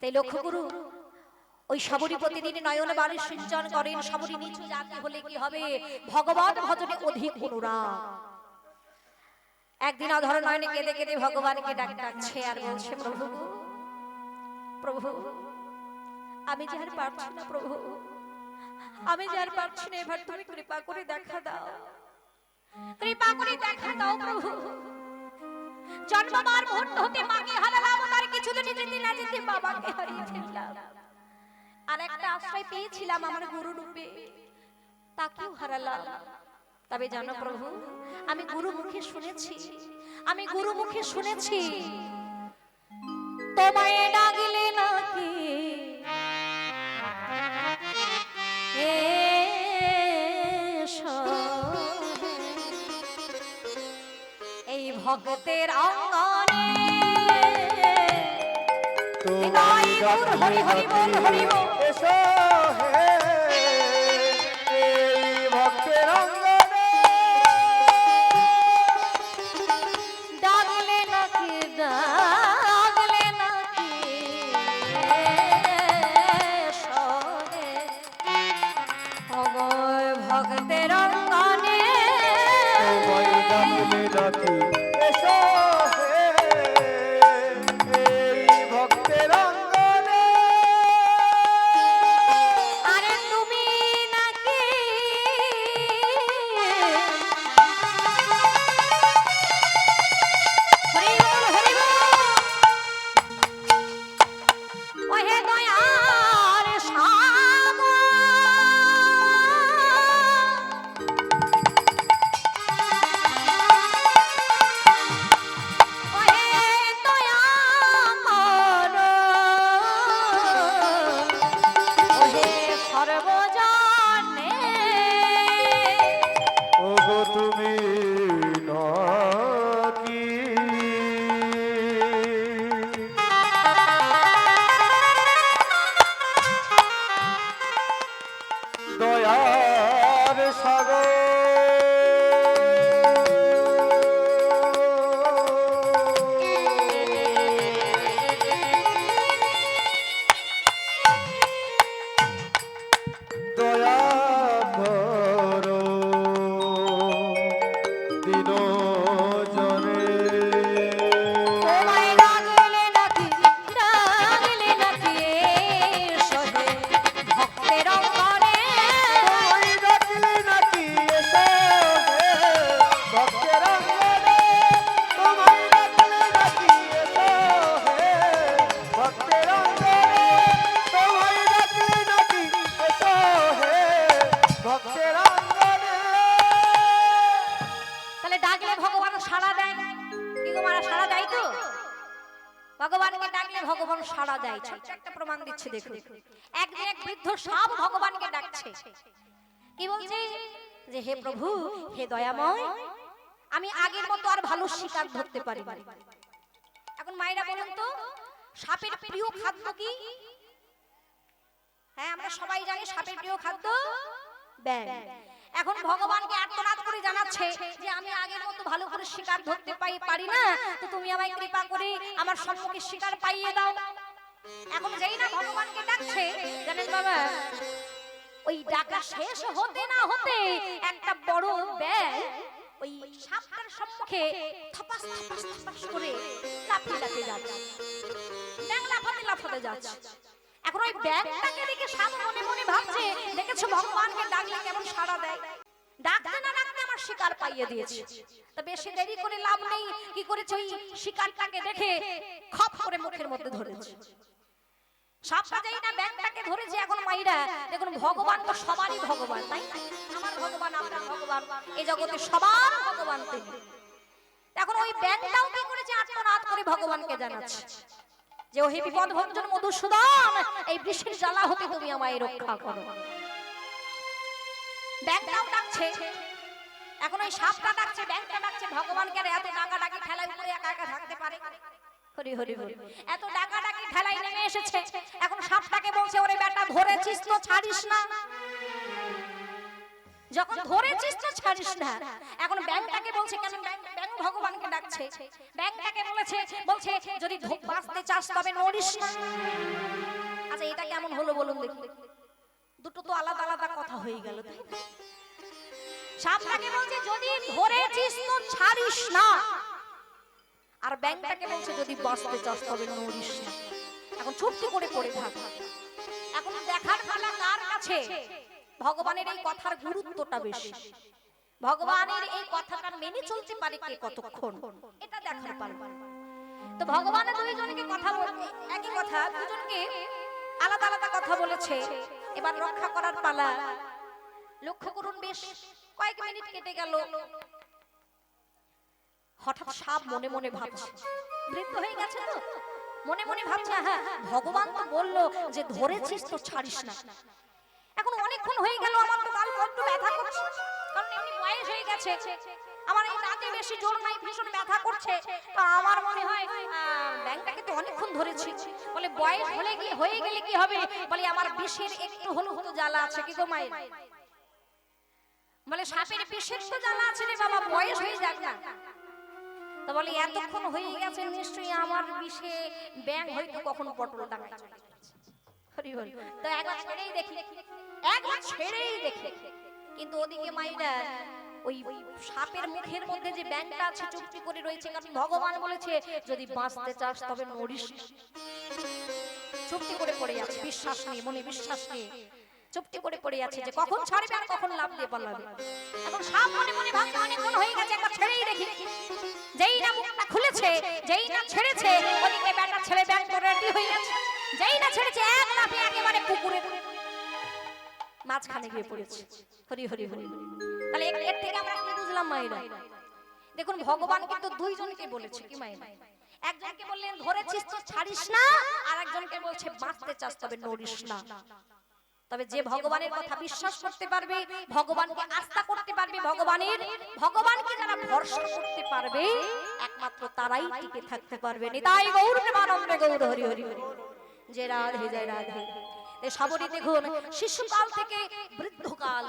তাই লক্ষ্য করুন ওই সবরী প্রতিদিন নয়ন বাড়ি সিঞ্চন করেন সবরী নিচু জাতি হলে কি হবে? ভগবান ভজনে অধিক অনুরাগ। একদিন অধর নয়নে কেঁদে কেঁদে ভগবানকে ডাক ডাকছে আর বলছে, প্রভু প্রভু, আমি যে আর পারছি না, প্রভু, আমি যে আর পারছি না, এবার তুমি কৃপা করে দেখা দাও। কৃপা করে দেখা দাও, প্রভু। জন্মবার মুহূর্ত হতে মাকে হারালাম, তার কিছুদিন যেতে না যেতে বাবাকে হারিয়ে ফেললাম। আর একটা আশ্রয় পেয়েছিলাম আমার গুরু রূপে, তাকেও হারালাম। তবে জানো প্রভু, আমি গুরু মুখে শুনেছি, আমি গুরু মুখে শুনেছি, তোমায় ভক্তের অঙ্গনে হরি হরি বল হরি বল। ব্যাং এখন ভগবানকে আর্তনাদ করে জানাচ্ছে যে আমি আগের মতো ভালো করে শিকার ধরতে পাই পারি না তো তুমি আমায় কৃপা করে আমার সম্মুখে শিকার পাইয়ে দাও। এখন যেই না ভগবানকে ডাকছে জানেন বাবা ওই ডাকা শেষ হতে না হতে একটা বড় ব্যাং ওই সাপটার সম্মুখে থপাস থপাস থপাস করে লাফিয়ে লাফিয়ে যাচ্ছে। ব্যাং লাফাতে লাফাতে যাচ্ছে। এখন ওই ব্যাগটাকে দেখে সাপ মনে মনে ভাবছে দেখেছ ভগবানকে ডাকলে কেমন সাড়া দেয়? ডাকতে না ডাকতে আমার শিকার পাইয়ে দিয়েছে। তা বেশি দেরি করে লাভ নেই। কি করেছে ওই শিকারটাকে দেখে খপ করে মুখের মধ্যে ধরেছে। সাপটা যেই না ব্যাংকটাকে ধরেছে এখন মাইরা দেখুন ভগবান তো সবারই ভগবান তাই? আমার ভগবান আপনার ভগবান এই জগতে সবার ভগবান তিনি। এখন ওই ব্যাংকটাও কি করেছে? আত্মনাদ করে ভগবানকে জানাচ্ছে। যে ওহে বিপদ ভঞ্জন মধুসূদন, এই বৃষ্টির জ্বালা হতে তুমি আমায় রক্ষা করো। ব্যাংকটাও ডাকছে। এখন ওই সাপটা ডাকছে, ব্যাংকটা ডাকছে, ভগবানকে এত ডাকা ডাকি ঠেলায় উপরে একা একা থাকতে পারে? হরি হরি হরি এত ডাকা ডাকি ঠেলায় নেমে এসেছে। এখন সাপটাকে বলছে, ওরে বেটা, ধরেছিস তো, ছাড়িস না। যখন ধরেছিস তো ছাড়িস না এখন ব্যাংকটাকে বলছে কেন? ব্যাংক ভগবানকে ডাকছে। ব্যাংকটাকে বলেছে বলছে যদি বাঁচতে চাস তবে নড়িস না। বলুন দেখি। দুটো তো আলাদা আলাদা কথা হয়ে গেল তাই না? সাপটাকে বলছে যদি ধরেছিস তো ছাড়িস না। আর ব্যাংকটাকে বলছে যদি বাঁচতে চাস তবে নড়িস না। এখন চুপটি করে পড়ে থাক। এখন দেখার পালা কার কাছে? ভগবানের এই কথার গুরুত্বটা বেশি। ভগবানের এই কথাটা মেনে চলতে পারে কে কতক্ষণ? এটা দেখার পালা তো ভগবানের দুইজনকে কথা বলতে একই কথা দুজনকে আলাদা আলাদা কথা বলেছে। এবার রক্ষা করার পালা। লক্ষ্য করুন বেশ কয়েক মিনিট কেটে গেল। হঠাৎ সাপ মনে মনে ভাবছে বৃদ্ধ হয়ে গেছে তো? মনে মনে ভাবছে হ্যাঁ ভগবান তো বলল যে ধরেছিস তো ছাড়িস না। এখন অনেকক্ষণ হয়ে গেল আমার তো গাল বড্ড ব্যথা করছে। কারণ এমনি বয়স হয়ে গেছে। আমার এই রাতে বেশি জোর নাই ভীষণ ব্যথা করছে। তো আমার মনে হয় ব্যাংকটাকে তো অনেকক্ষণ ধরেছি। বলে বয়স হলে কি হয়ে গেলে কি হবে? বলে আমার বিষের একটু হলো হলো জ্বালা আছে কি গো মায়ের? বলে সাপের বিষের তো জ্বালা আছে রে বাবা বয়স হয়ে যাক না। তো বলে এতক্ষণ হয়ে গেছে নিশ্চয়ই আমার বিষে ব্যাং হয়তো কখনো পটল ডাঙায় চলে গেছে। হরি হরি। তো একবার ছেড়েই দেখি। একবার ছেড়েই দেখি। কিন্তু ওদিকে ওই সাপের মুখের মধ্যে যে ব্যাংকটা আছে, চুপটি করে রয়েছে, কারণ ভগবান বলেছে, যদি বাঁচতে চাস, তবে না। চুপটি করে পড়ে আছে, বিশ্বাস নেই, মনে বিশ্বাস নেই। চুপটি করে পড়ে আছে যে কখন ছাড়বে আর কখন লাভ দিয়ে পালাবে। এখন সাপ মনে মনে অনেকক্ষণ হয়ে গেছে, একবার ছেড়েই দেখি। যেই না মুখটা খুলেছে, যেই না ছেড়েছে, ওদিকে ব্যাটা ছেড়ে ব্যাগ তো রেডি হয়ে গেছে। যেই না ছেড়েছে, এক লাফে একেবারে পুকুরে মাঝখানে গিয়ে পড়েছে। হরি হরি হরি হরি। তাহলে এর- থেকে আমরা কি বুঝলাম মায়েরা? দেখুন ভগবান কিন্তু দুইজনকে বলেছে কি মায়েরা? একজনকে বললেন ধরেছিস তো ছাড়িস না। আর একজনকে বলছে বাঁচতে চাস তবে নড়িস না। তবে যে ভগবানের কথা বিশ্বাস করতে পারবে ভগবানকে আস্থা করতে পারবে ভগবানের ভগবানকে যারা ভরসা করতে পারবে একমাত্র তারাই টিকে থাকতে পারবে। নিতাই গৌর প্রেমানন্দে গৌর হরি হরি হরি। যে রাধে জয় রাধে। এ সবরই দেখুন শিশুকাল থেকে বৃদ্ধকাল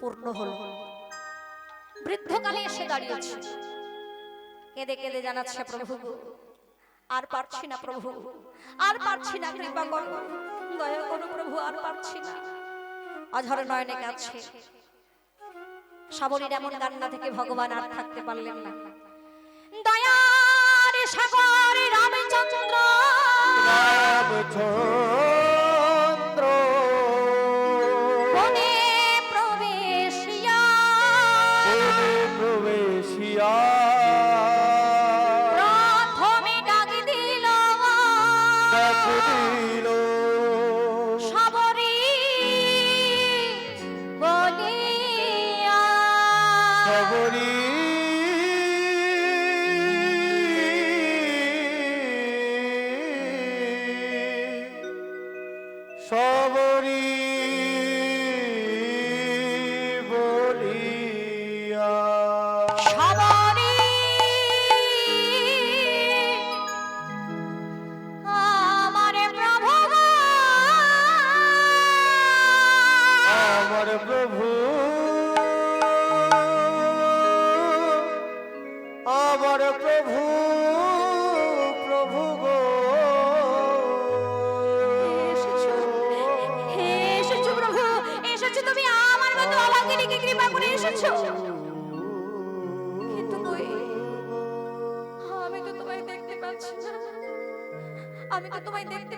পূর্ণ হলো। বৃদ্ধকালে এসে দাঁড়িয়েছে। কেঁদে কেঁদে জানাচ্ছে, প্রভু আর পারছি না প্রভু, আর পারছি না কৃপা করো। দয়া করো প্রভু, আর পারছি না। অঝর নয়নে কাছে সাবরীর এমন কান্না থেকে ভগবান আর থাকতে পারলেন না। দয়ার সাগর রামচন্দ্র। রামচন্দ্র।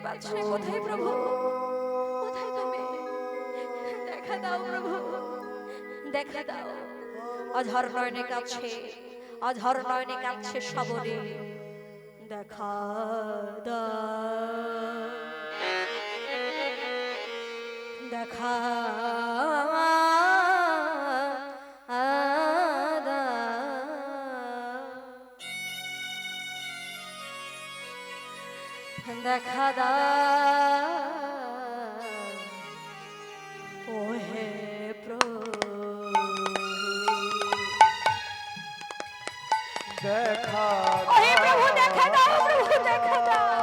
পাচ্ছি কোথায় প্রভু? কোথায় তুমি? দেখা দাও প্রভু। দেখা দাও। অঝর নয়নে কাছে অঝর নয়নে কাছে সবরে দেখা দাও। দেখা দেখা দাও ও হে প্রভু। দেখা ও হে প্রভু দেখা দাও প্রভু দেখা দাও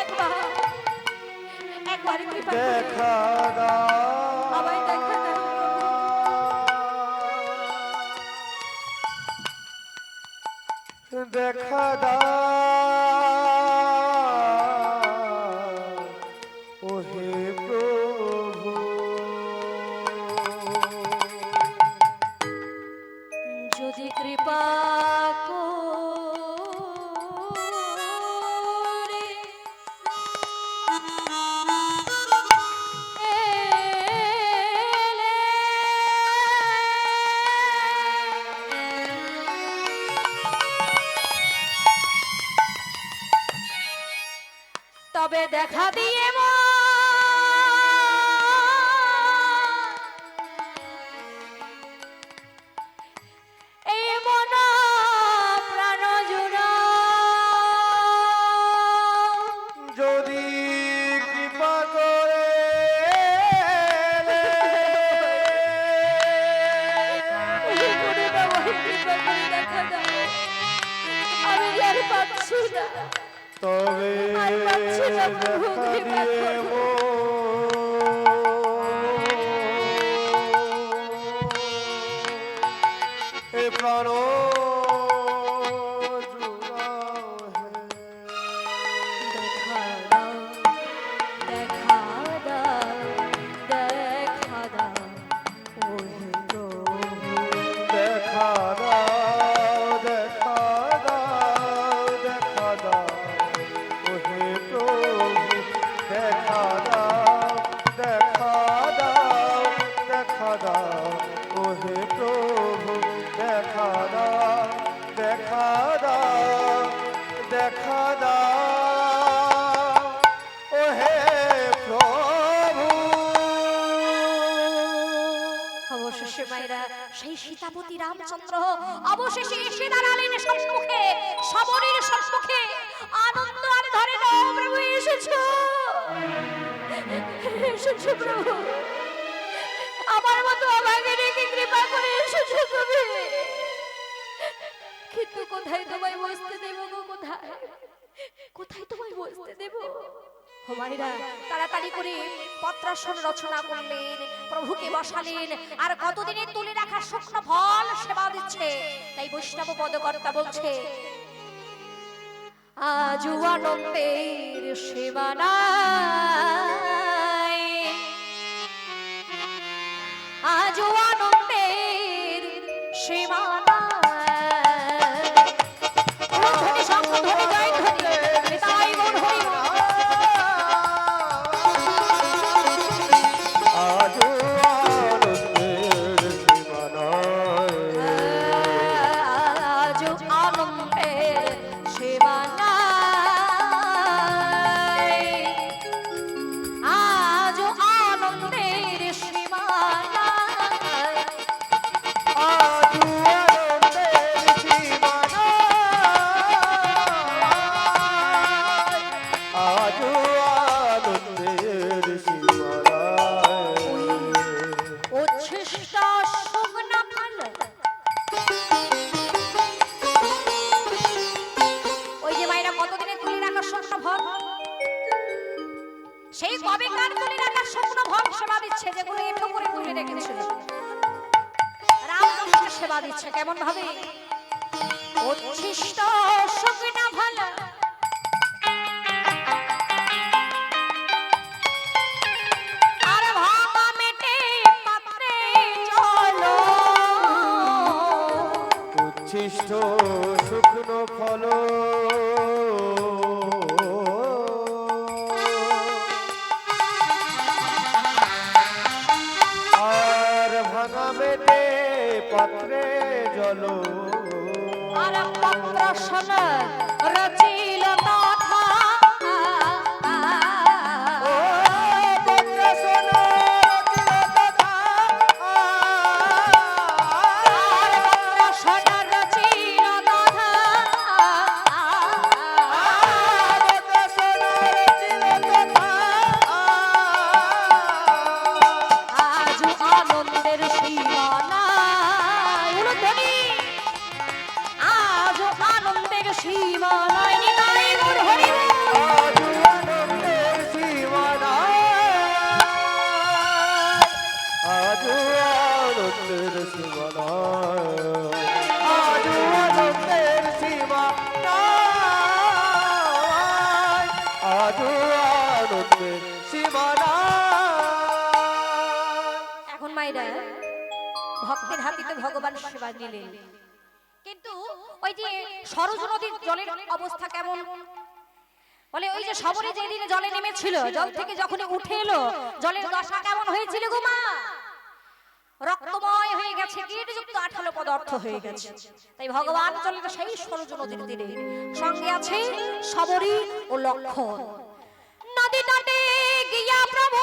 একবার একবার কৃপা দেখা দেখা দাও। দেখা দিয়ে তবে এসেছ। প্রভু আমার মতো আমাকে রেখে কৃপা করে এসেছ তুমি। কিন্তু কোথায় তোমায় বসতে দেব গো কোথায়? কোথায় তোমায় বসতে দেব? হুমায়রা তাড়াতাড়ি করে পত্রাসন রচনা করলেন, প্রভুকে বসালেন, আর কতদিনের তুলে রাখা শুকনো ফল সেবা দিচ্ছে। তাই বৈষ্ণব পদকর্তা বলছে আজু আনন্দের সেবা নাই। আজু আনন্দের সেবা উচ্ছিষ্ট ভক্তের হাতিতে ভগবান সেবা দিলেন। কিন্তু ওই যে সরজ নদীর জলের অবস্থা কেমন? বলে ওই যে সবরে যেদিন জলে নেমেছিল, জল থেকে যখন উঠে এলো, জলের দশা কেমন হয়েছিল গো মা? রক্তময় হয়ে গেছে কীটযুক্ত আঠালো পদার্থ হয়ে গেছে। তাই ভগবান চলে সেই সরজ নদীর তীরে। সঙ্গে আছে সবরী ও লক্ষণ। প্রভু গিয়া প্রভু!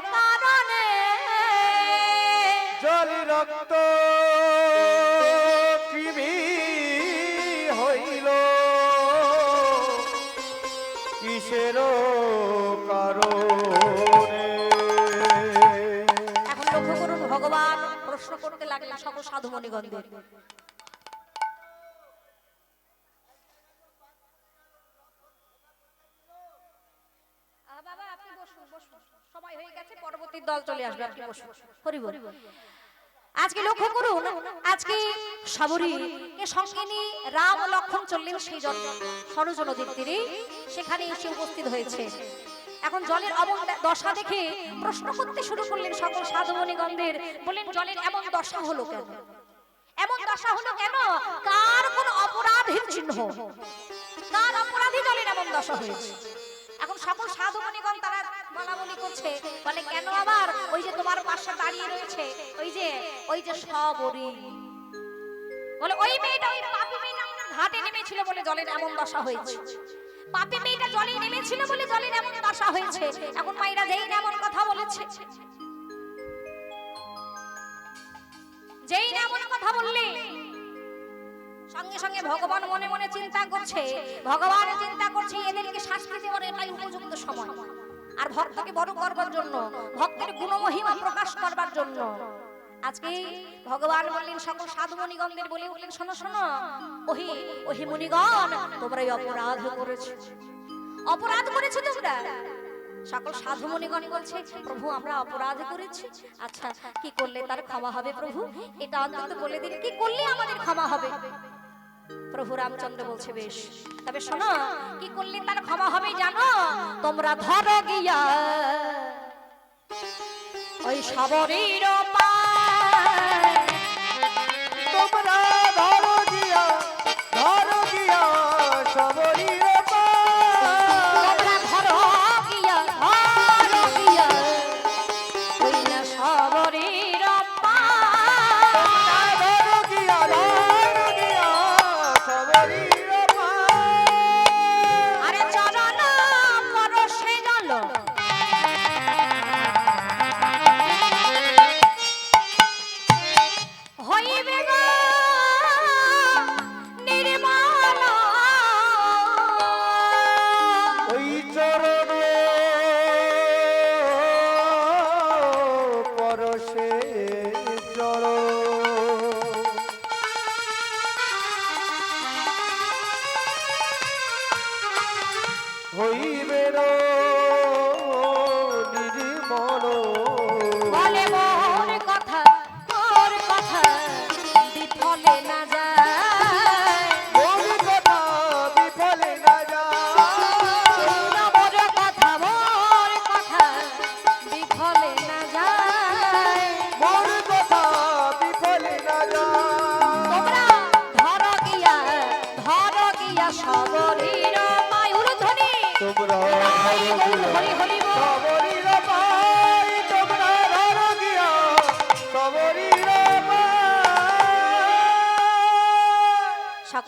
সকল সাধু বসুন। সময় হয়ে গেছে পরবর্তী দল চলে আসবে আপনি বসুন হরি বল। আজকে লক্ষ্য করুন, আজকে সাবরী সঙ্গে নিয়ে রাম লক্ষণ চললেন সেই জল সরজ নদীর তীরে, সেখানে এসে উপস্থিত হয়েছে। এখন জলের অমন দশা দেখে প্রশ্ন করতে শুরু করলেন সকল সাধুমণিগণদের বললেন, জলের এমন দশা হলো কেন? এমন দশা হলো কেন? কার কোন অপরাধের চিহ্ন? কার অপরাধী জলের এমন দশা হয়েছে? এখন সকল সাধুমণিগণ তারা বলা বলি করছে, বলে, কেন আবার ওই যে তোমার পাশে দাঁড়িয়ে রয়েছে? ওই যে ওই যে সবরী বলে, ওই মেয়েটা ওই পাপি মেয়েটা ঘাটে নেমেছিল বলে জলের এমন দশা হয়েছে। পাপি মেয়েটা জলে নেমেছিল বলে জলের এমন দশা হয়েছে। এখন মাইরা যেই এমন কথা বলেছে। যেই এমন কথা বললে, সঙ্গে সঙ্গে ভগবান মনে মনে চিন্তা করছে। ভগবান চিন্তা করছে, এদেরকে শাস্তি দেওয়ার এটাই উপযুক্ত সময়। আর ভক্তকে বড় করবার জন্য, ভক্তের গুণমহিমা প্রকাশ করবার জন্য। আজকে ভগবান বললেন, সকল সাধু মণিগণদের বলে উঠলেন, শোনো শোনো, ওহি ওহি মণিগণ তোমরা অপরাধ করেছ। অপরাধ করেছ তোমরা? সকল সাধু মণিগণ বলছে, প্রভু, আমরা অপরাধ করেছি। আচ্ছা কি করলে তার ক্ষমা হবে প্রভু? এটা অন্তত বলে দিন, কি করলে আমাদের ক্ষমা হবে? প্রভু রামচন্দ্র বলছে, বেশ, তবে শোনো, কি করলে তার ক্ষমা হবে জানো? তোমরা ধরো গিয়া ওই সবরীর পায়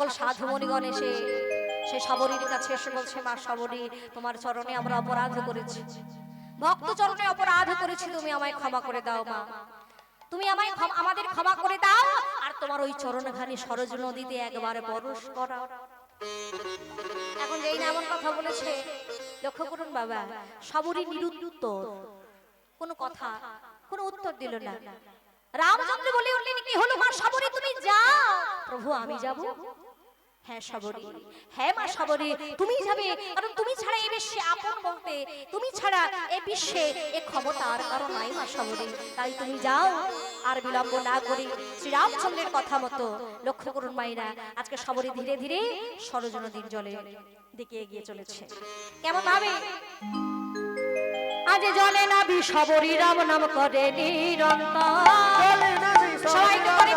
সকল সাধু মণিগণ এসে সে সবরীর কাছে এসে বলছে, মা সবরী তোমার চরণে আমরা অপরাধ করেছি। ভক্ত চরণে অপরাধ করেছি, তুমি আমায় ক্ষমা করে দাও, মা। তুমি আমায় আমাদের ক্ষমা করে দাও, আর তোমার ওই চরণখানি সরজ নদীতে একবার পরশ করাও এখন যেই না এমন কথা বলেছে, লক্ষ্য করুন বাবা সবরই নিরুত্তর। কোনো কথা, কোনো উত্তর দিল না। রামচন্দ্র বলে উঠলেন, কি হলো মা সবরী তুমি যাও। প্রভু, আমি যাব। হ্যাঁ সবরী। হ্যাঁ মা সবরী। তুমি যাবে কারণ তুমি ছাড়া এই বিশ্বে আপন বলতে তুমি ছাড়া এই বিশ্বে এ ক্ষমতা আর কারও নাই মা সবরী। তাই তুমি যাও আর বিলম্ব না করি। শ্রীরামচন্দ্রের কথা মতো লক্ষ্য করুন মাইরা আজকে সবরী ধীরে ধীরে সরজ নদীর জলে দিকে এগিয়ে চলেছে। কেমন ভাবে? আজ জলে নাবি সবরী রাম নাম করে নিরন্তর। সবাই একটু করে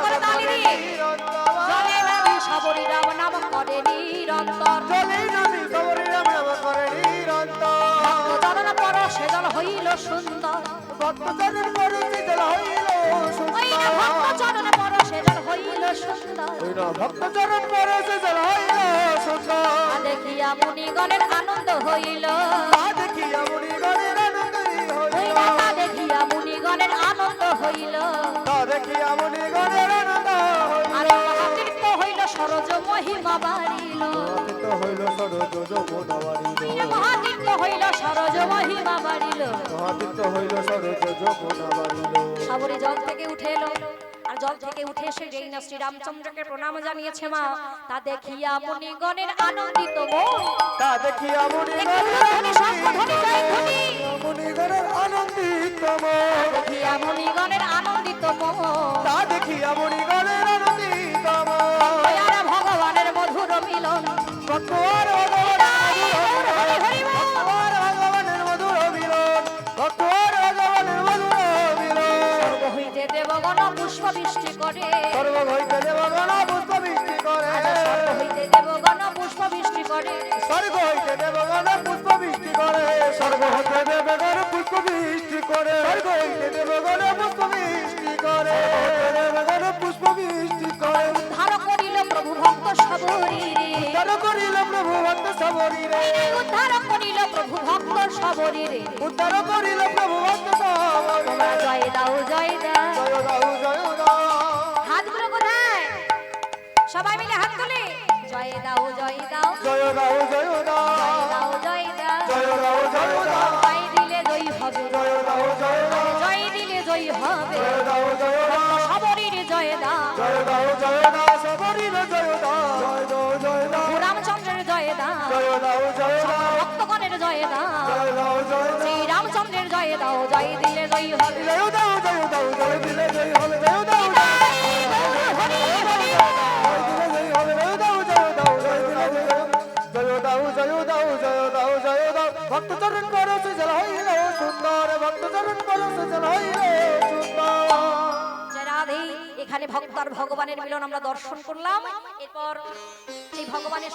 সবরি নাম করে নিরন্তর। চলি নামি সবরি নাম করে নিরন্তর। ভক্তজনের পর সেজন হইল সুন্দর। ভক্তজনের পর সেজন হইল সুন্দর। ভক্তজনের পর সেজন হইল সুন্দর। ভক্তজনের পর সেজন হইল সুন্দর। দেখিয়া মুনিগণের আনন্দ হইল। দেখিয়া মুনিগণের আনন্দ হইল। দেখিয়া মুনিগণের আনন্দ হইল। দেখিয়া মুনি বাড়িল হইল সরজ যমুনা বাড়িল মহাতীর্থ হইল সরজ মহিমা বাড়িল মহাতীর্থ হইল সরজ যমুনা বাড়িল সাবরে জল থেকে উঠে এলো। আর জল থেকে উঠে এসে যেই না শ্রীরামচন্দ্রকে প্রণাম জানিয়েছে মা তা দেখিয়া আনন্দিত মন। তা দেখিয়া। মুনিগণের আনন্দিত মন। দেখিয়া আনন্দিত মন। তা দেখিয়া মুনিগণের বৃষ্টি করে। সর্ব হইতে দেবগণ পুষ্প বৃষ্টি করে। হইতে দেবগণ পুষ্প বৃষ্টি করে। স্বর্গ হইতে দেবগণ পুষ্প বৃষ্টি করে। স্বর্গ হইতে দেবগণ পুষ্প বৃষ্টি করে। স্বর্গ হইতে দেবগণ পুষ্প বৃষ্টি করে। দেবগণ পুষ্প বৃষ্টি করে। উদ্ধার করিল প্রভু ভক্ত সবরীরে উদ্ধার করিল প্রভু ভক্ত সবরীরে উদ্ধার করিল প্রভু ভক্ত সবরীরে উদ্ধার করিল প্রভু ভক্ত সবরীরে জয় দাও জয় দাও জয় দাও জয় দাও। হাতগুলো কোথায়? সবাই মিলে হাত তুলি। জয় দাও জয় দাও। জয় দাও জয় দাও। এখানে ভক্ত আর ভগবানের মিলন আমরা দর্শন করলাম। এরপর সেই ভগবানের